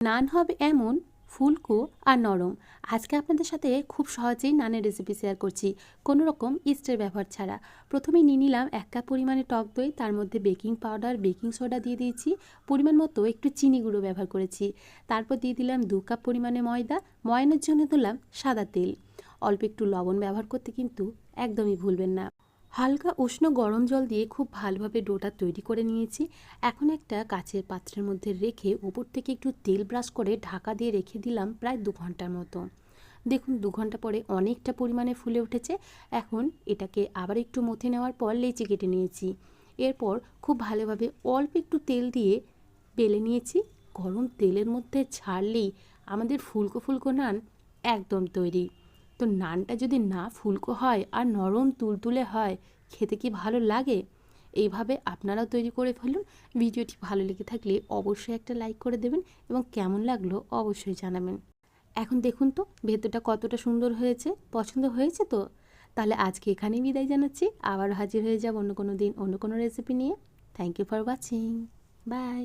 নান হবে এমন, ফুলকো আর নরম। আজকে আপনাদের সাথে খুব সহজেই নানের রেসিপি শেয়ার করছি কোনো রকম ইস্টের ব্যবহার ছাড়া। প্রথমে নিয়ে নিলাম এক কাপ পরিমাণে টক দই, তার মধ্যে বেকিং পাউডার বেকিং সোডা দিয়ে দিয়েছি। পরিমাণ মতো একটু চিনি গুঁড়ো ব্যবহার করেছি। তারপর দিয়ে দিলাম দু কাপ পরিমাণে ময়দা। ময়নের জন্য দিলাম সাদা তেল। অল্প একটু লবণ ব্যবহার করতে কিন্তু একদমই ভুলবেন না। হালকা উষ্ণ গরম জল দিয়ে খুব ভালোভাবে ডোটা তৈরি করে নিয়েছি। এখন একটা কাচের পাত্রের মধ্যে রেখে উপর থেকে একটু তেল ব্রাশ করে ঢাকা দিয়ে রেখে দিলাম প্রায় দু ঘণ্টার মতো। দেখুন, দু ঘণ্টা পরে অনেকটা পরিমাণে ফুলে উঠেছে। এখন এটাকে আবার একটু মথে নেওয়ার পর লেচি কেটে নিয়েছি। এরপর খুব ভালোভাবে অল্প একটু তেল দিয়ে বেলে নিয়েছি। গরম তেলের মধ্যে ছাড়লেই আমাদের ফুলকো ফুলকো নান একদম তৈরি। তো নানটা যদি না ফুলকো হয় আর নরম তুলতুলে হয়, খেতে কি ভালো লাগে? এইভাবে আপনারাও তৈরি করে ফেলুন। ভিডিওটি ভালো লেগে থাকলে অবশ্যই একটা লাইক করে দেবেন এবং কেমন লাগল অবশ্যই জানাবেন। এখন দেখুন তো, ভেতরটা কতটা সুন্দর হয়েছে। পছন্দ হয়েছে তো? তাহলে আজকে এখানেই বিদায় জানাচ্ছি। আবার হাজির হয়ে যাব অন্য কোনো দিন, অন্য কোনো রেসিপি নিয়ে। Thank you for watching bye